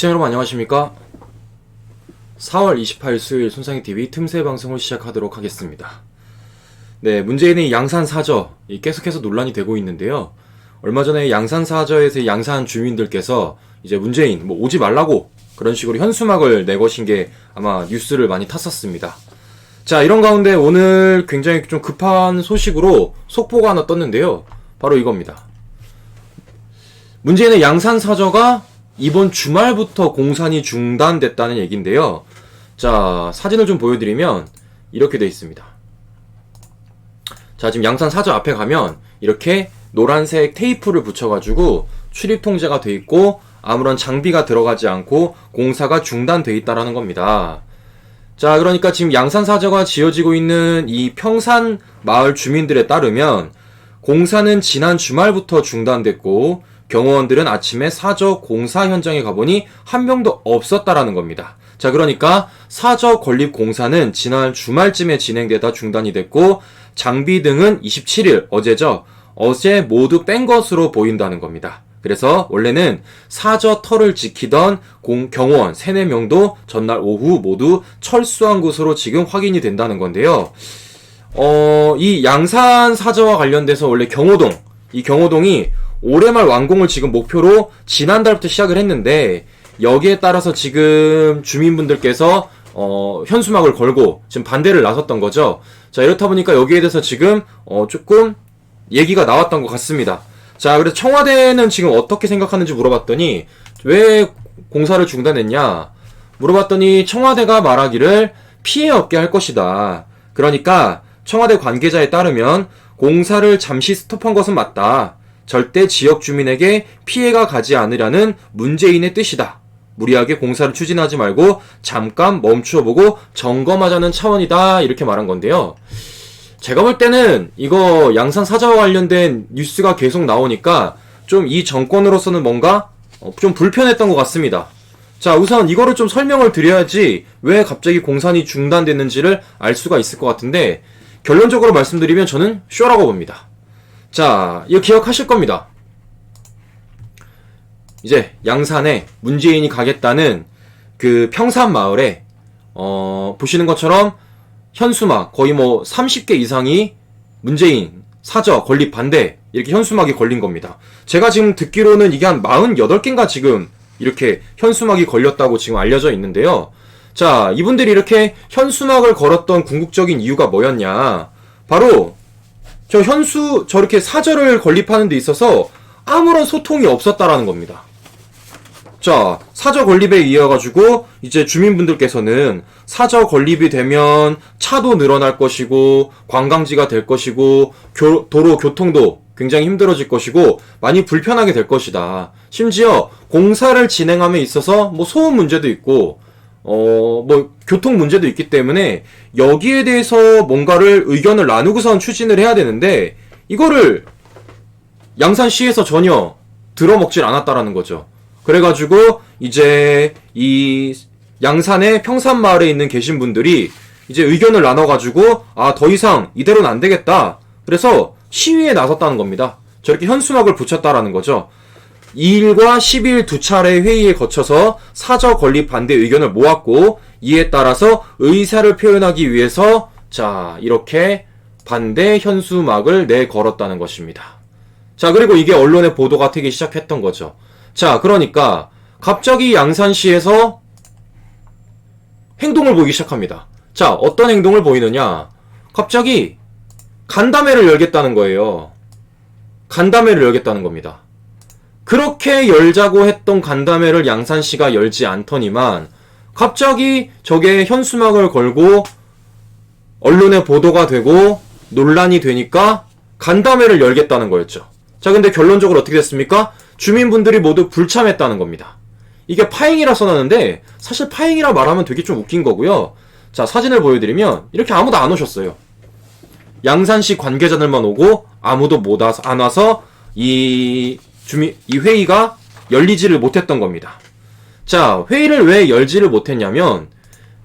시청자 여러분 안녕하십니까? 4월 28일 수요일 손상희 TV 틈새 방송을 시작하도록 하겠습니다. 네, 문재인의 양산 사저 이 계속해서 논란이 되고 있는데요. 얼마 전에 양산 사저에서 양산 주민들께서 이제 문재인 뭐 오지 말라고 그런 식으로 현수막을 내거신 게 아마 뉴스를 많이 탔었습니다. 자, 이런 가운데 오늘 굉장히 좀 급한 소식으로 속보가 하나 떴는데요. 바로 이겁니다. 문재인의 양산 사저가 이번 주말부터 공산이 중단됐다는 얘기인데요. 자, 사진을 좀 보여드리면 이렇게 돼 있습니다. 자, 지금 양산 사저 앞에 가면 이렇게 노란색 테이프를 붙여가지고 출입 통제가 돼 있고 아무런 장비가 들어가지 않고 공사가 중단돼 있다라는 겁니다. 자, 그러니까 지금 양산 사저가 지어지고 있는 이 평산 마을 주민들에 따르면 공사는 지난 주말부터 중단됐고 경호원들은 아침에 사저 공사 현장에 가보니 한 명도 없었다라는 겁니다. 자, 그러니까 사저 건립 공사는 지난 주말쯤에 진행되다 중단이 됐고 장비 등은 27일 어제죠. 어제 모두 뺀 것으로 보인다는 겁니다. 그래서 원래는 사저 터를 지키던 공 경호원 3, 4명도 전날 오후 모두 철수한 것으로 지금 확인이 된다는 건데요. 어, 이 양산 사저와 관련돼서 원래 경호동, 이 경호동이 올해 말 완공을 지금 목표로 지난달부터 시작을 했는데 여기에 따라서 지금 주민분들께서 어, 현수막을 걸고 지금 반대를 나섰던 거죠. 자, 이렇다 보니까 여기에 대해서 지금 어, 조금 얘기가 나왔던 것 같습니다. 자, 그래서 청와대는 지금 어떻게 생각하는지 물어봤더니 왜 공사를 중단했냐? 물어봤더니 청와대가 말하기를 피해 없게 할 것이다. 그러니까 청와대 관계자에 따르면 공사를 잠시 스톱한 것은 맞다. 절대 지역 주민에게 피해가 가지 않으려는 문재인의 뜻이다. 무리하게 공사를 추진하지 말고 잠깐 멈추어보고 점검하자는 차원이다. 이렇게 말한 건데요. 제가 볼 때는 이거 양산 사자와 관련된 뉴스가 계속 나오니까 좀 이 정권으로서는 뭔가 어, 좀 불편했던 것 같습니다. 자, 우선 이거를 좀 설명을 드려야지 왜 갑자기 공산이 중단됐는지를 알 수가 있을 것 같은데 결론적으로 말씀드리면 저는 쇼라고 봅니다. 자, 이거 기억하실 겁니다. 이제 양산에 문재인이 가겠다는 그 평산 마을에 어, 보시는 것처럼 현수막 거의 뭐 30개 이상이 문재인 사저 건립 반대 이렇게 현수막이 걸린 겁니다. 제가 지금 듣기로는 이게 한 48개인가 지금 이렇게 현수막이 걸렸다고 지금 알려져 있는데요. 자, 이분들이 이렇게 현수막을 걸었던 궁극적인 이유가 뭐였냐? 바로 저 현수 저렇게 사절을 건립하는 데 있어서 아무런 소통이 없었다라는 겁니다. 자, 사저 건립에 의해 가지고 이제 주민분들께서는 사저 건립이 되면 차도 늘어날 것이고 관광지가 될 것이고 교- 도로 교통도 굉장히 힘들어질 것이고 많이 불편하게 될 것이다. 심지어 공사를 진행함에 있어서 뭐 소음 문제도 있고 어, 뭐, 교통 문제도 있기 때문에 여기에 대해서 뭔가를 의견을 나누고선 추진을 해야 되는데 이거를 양산시에서 전혀 들어먹질 않았다라는 거죠. 그래가지고 이제 이 양산의 평산마을에 있는 계신 분들이 이제 의견을 나눠가지고 아 더 이상 이대로는 안 되겠다. 그래서 시위에 나섰다는 겁니다. 저렇게 현수막을 붙였다라는 거죠. 2일과 10일 두 차례 회의에 거쳐서 사저 건립 반대 의견을 모았고 이에 따라서 의사를 표현하기 위해서 자 이렇게 반대 현수막을 내걸었다는 것입니다. 자, 그리고 이게 언론에 보도가 되기 시작했던 거죠. 자, 그러니까 갑자기 양산시에서 행동을 보이기 시작합니다. 자, 어떤 행동을 보이느냐? 갑자기 간담회를 열겠다는 거예요. 간담회를 열겠다는 겁니다. 그렇게 열자고 했던 간담회를 양산시가 열지 않더니만 갑자기 저게 현수막을 걸고 언론에 보도가 되고 논란이 되니까 간담회를 열겠다는 거였죠. 자, 근데 결론적으로 어떻게 됐습니까? 주민분들이 모두 불참했다는 겁니다. 이게 파행이라 써놨는데 사실 파행이라 말하면 되게 좀 웃긴 거고요. 자, 사진을 보여드리면 이렇게 아무도 안 오셨어요. 양산시 관계자들만 오고 아무도 못 와서 안 와서 이 주민 이 회의가 열리지를 못했던 겁니다. 자, 회의를 왜 열지를 못했냐면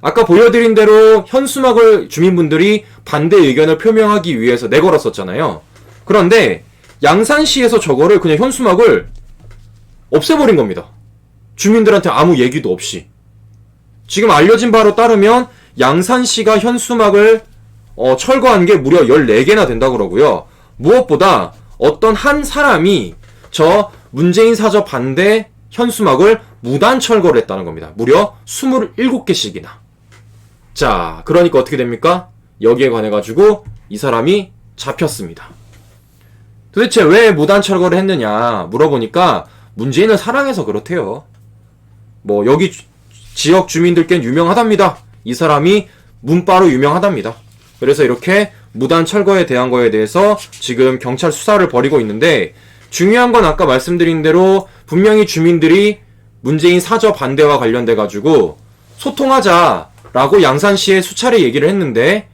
아까 보여드린 대로 현수막을 주민분들이 반대 의견을 표명하기 위해서 내걸었었잖아요. 그런데 양산시에서 저거를 그냥 현수막을 없애버린 겁니다. 주민들한테 아무 얘기도 없이. 지금 알려진 바로 따르면 양산시가 현수막을 어, 철거한 게 무려 14개나 된다고 그러고요. 무엇보다 어떤 한 사람이 저 문재인 사저 반대 현수막을 무단 철거를 했다는 겁니다. 무려 27개씩이나. 자, 그러니까 어떻게 됩니까? 여기에 관해 가지고 이 사람이 잡혔습니다. 도대체 왜 무단 철거를 했느냐 물어보니까 문재인을 사랑해서 그렇대요. 뭐 여기 주- 지역 주민들께는 유명하답니다. 이 사람이 문바로 유명하답니다. 그래서 이렇게 무단 철거에 대한 거에 대해서 지금 경찰 수사를 벌이고 있는데 중요한 건 아까 말씀드린 대로 분명히 주민들이 문재인 사저 반대와 관련돼 가지고 소통하자라고 양산시에 수차례 얘기를 했는데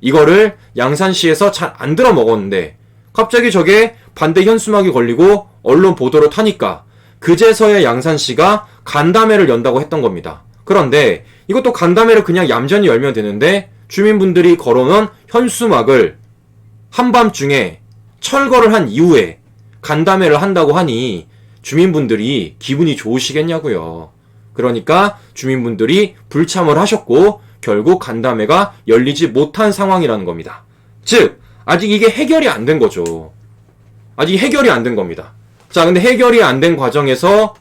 이거를 양산시에서 잘 안 들어 먹었는데 갑자기 저게 반대 현수막이 걸리고 언론 보도로 타니까 그제서야 양산시가 간담회를 연다고 했던 겁니다. 그런데 이것도 간담회를 그냥 얌전히 열면 되는데 주민분들이 걸어놓은 현수막을 한밤중에 철거를 한 이후에 간담회를 한다고 하니 주민분들이 기분이 좋으시겠냐고요. 그러니까 주민분들이 불참을 하셨고 결국 간담회가 열리지 못한 상황이라는 겁니다. 즉 아직 이게 해결이 안 된 거죠. 아직 해결이 안 된 겁니다. 자, 근데 해결이 안 된 과정에서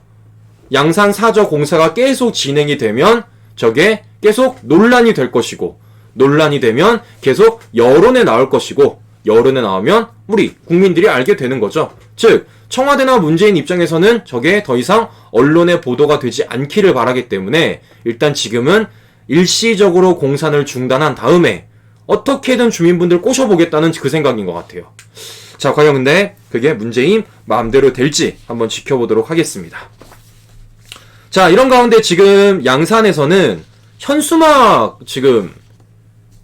양산 사저 공사가 계속 진행이 되면 저게 계속 논란이 될 것이고 논란이 되면 계속 여론에 나올 것이고 여론에 나오면 우리 국민들이 알게 되는 거죠. 즉 청와대나 문재인 입장에서는 저게 더 이상 언론에 보도가 되지 않기를 바라기 때문에 일단 지금은 일시적으로 공산을 중단한 다음에 어떻게든 주민분들 꼬셔보겠다는 그 생각인 것 같아요. 자, 과연 근데 그게 문재인 마음대로 될지 한번 지켜보도록 하겠습니다. 자, 이런 가운데 지금 양산에서는 현수막 지금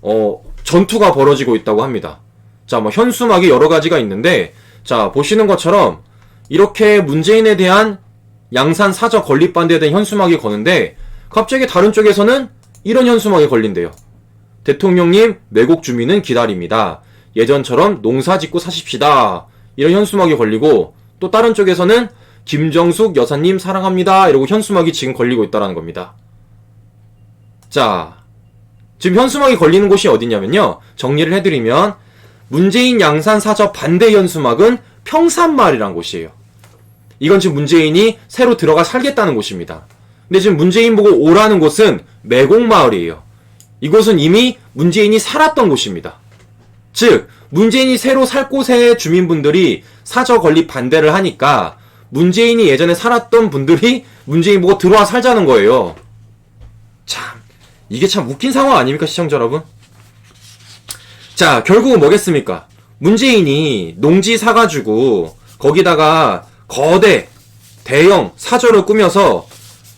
어, 전투가 벌어지고 있다고 합니다. 자, 뭐 현수막이 여러 가지가 있는데 자, 보시는 것처럼 이렇게 문재인에 대한 양산 사저 건립 반대에 대한 현수막이 거는데 갑자기 다른 쪽에서는 이런 현수막이 걸린대요. 대통령님, 매국 주민은 기다립니다. 예전처럼 농사 짓고 사십시다. 이런 현수막이 걸리고 또 다른 쪽에서는 김정숙 여사님 사랑합니다. 이러고 현수막이 지금 걸리고 있다라는 겁니다. 자, 지금 현수막이 걸리는 곳이 어디냐면요. 정리를 해드리면 문재인 양산 사저 반대 현수막은 평산마을이란 곳이에요. 이건 지금 문재인이 새로 들어가 살겠다는 곳입니다. 근데 지금 문재인 보고 오라는 곳은 매곡마을이에요. 이곳은 이미 문재인이 살았던 곳입니다. 즉, 문재인이 새로 살 곳의 주민분들이 사저 건립 반대를 하니까 문재인이 예전에 살았던 분들이 문재인 보고 들어와 살자는 거예요. 참, 이게 참 웃긴 상황 아닙니까, 시청자 여러분? 자, 결국은 뭐겠습니까? 문재인이 농지 사가지고 거기다가 거대, 대형 사저를 꾸며서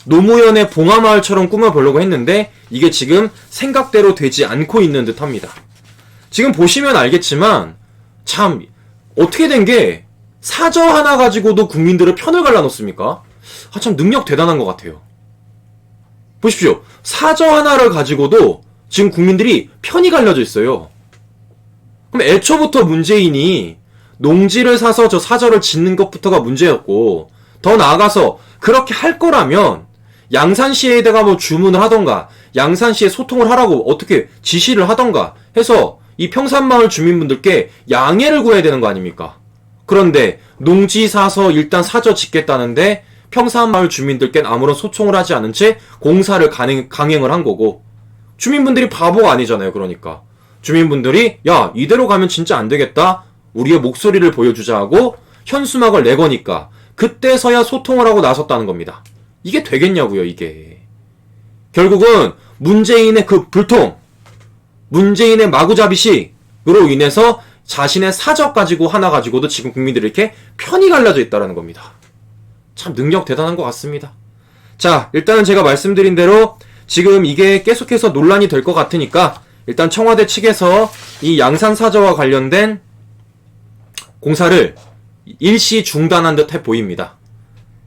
노무현의 봉화마을처럼 꾸며보려고 했는데 이게 지금 생각대로 되지 않고 있는 듯 합니다. 지금 보시면 알겠지만 참 어떻게 된 게 사저 하나 가지고도 국민들의 편을 갈라놓습니까? 아, 참 능력 대단한 것 같아요. 보십시오. 사저 하나를 가지고도 지금 국민들이 편이 갈려져 있어요. 그럼 애초부터 문재인이 농지를 사서 저 사저를 짓는 것부터가 문제였고, 더 나아가서 그렇게 할 거라면 양산시에다가 뭐 주문을 하던가, 양산시에 소통을 하라고 어떻게 지시를 하던가 해서 이 평산마을 주민분들께 양해를 구해야 되는 거 아닙니까? 그런데 농지 사서 일단 사저 짓겠다는데 평산마을 주민들께는 아무런 소통을 하지 않은 채 공사를 강행, 강행을 한 거고 주민분들이 바보가 아니잖아요. 그러니까 주민분들이 야 이대로 가면 진짜 안 되겠다. 우리의 목소리를 보여주자 하고 현수막을 내거니까 그때서야 소통을 하고 나섰다는 겁니다. 이게 되겠냐고요, 이게. 결국은 문재인의 그 불통, 문재인의 마구잡이식으로 인해서 자신의 사적 가지고 하나 가지고도 지금 국민들이 이렇게 편이 갈라져 있다는 겁니다. 참 능력 대단한 것 같습니다. 자, 일단은 제가 말씀드린 대로 지금 이게 계속해서 논란이 될 것 같으니까 일단 청와대 측에서 이 양산 사저와 관련된 공사를 일시 중단한 듯해 보입니다.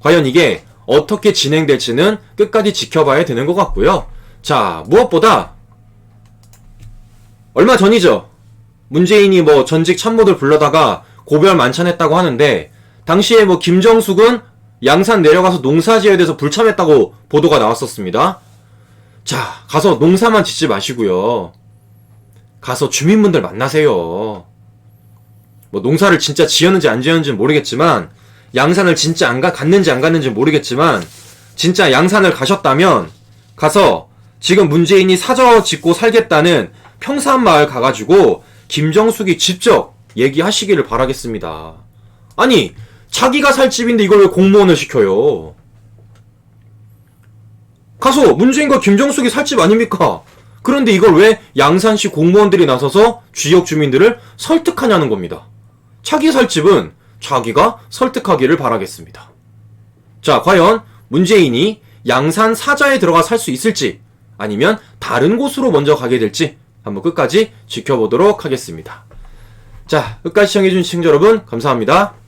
과연 이게 어떻게 진행될지는 끝까지 지켜봐야 되는 것 같고요. 자, 무엇보다 얼마 전이죠. 문재인이 뭐 전직 참모들 불러다가 고별 만찬했다고 하는데 당시에 뭐 김정숙은 양산 내려가서 농사지어야 돼서 불참했다고 보도가 나왔었습니다. 자, 가서 농사만 짓지 마시고요. 가서 주민분들 만나세요. 뭐 농사를 진짜 지었는지 안 지었는지는 모르겠지만 양산을 진짜 안 가, 갔는지 안 갔는지 모르겠지만 진짜 양산을 가셨다면 가서 지금 문재인이 사저 짓고 살겠다는 평산 마을 가가지고 김정숙이 직접 얘기하시기를 바라겠습니다. 아니 자기가 살 집인데 이걸 왜 공무원을 시켜요? 가서 문재인과 김정숙이 살 집 아닙니까? 그런데 이걸 왜 양산시 공무원들이 나서서 지역 주민들을 설득하냐는 겁니다. 자기 살 집은 자기가 설득하기를 바라겠습니다. 자, 과연 문재인이 양산 사자에 들어가 살 수 있을지 아니면 다른 곳으로 먼저 가게 될지 한번 끝까지 지켜보도록 하겠습니다. 자, 끝까지 시청해주신 시청자 여러분 감사합니다.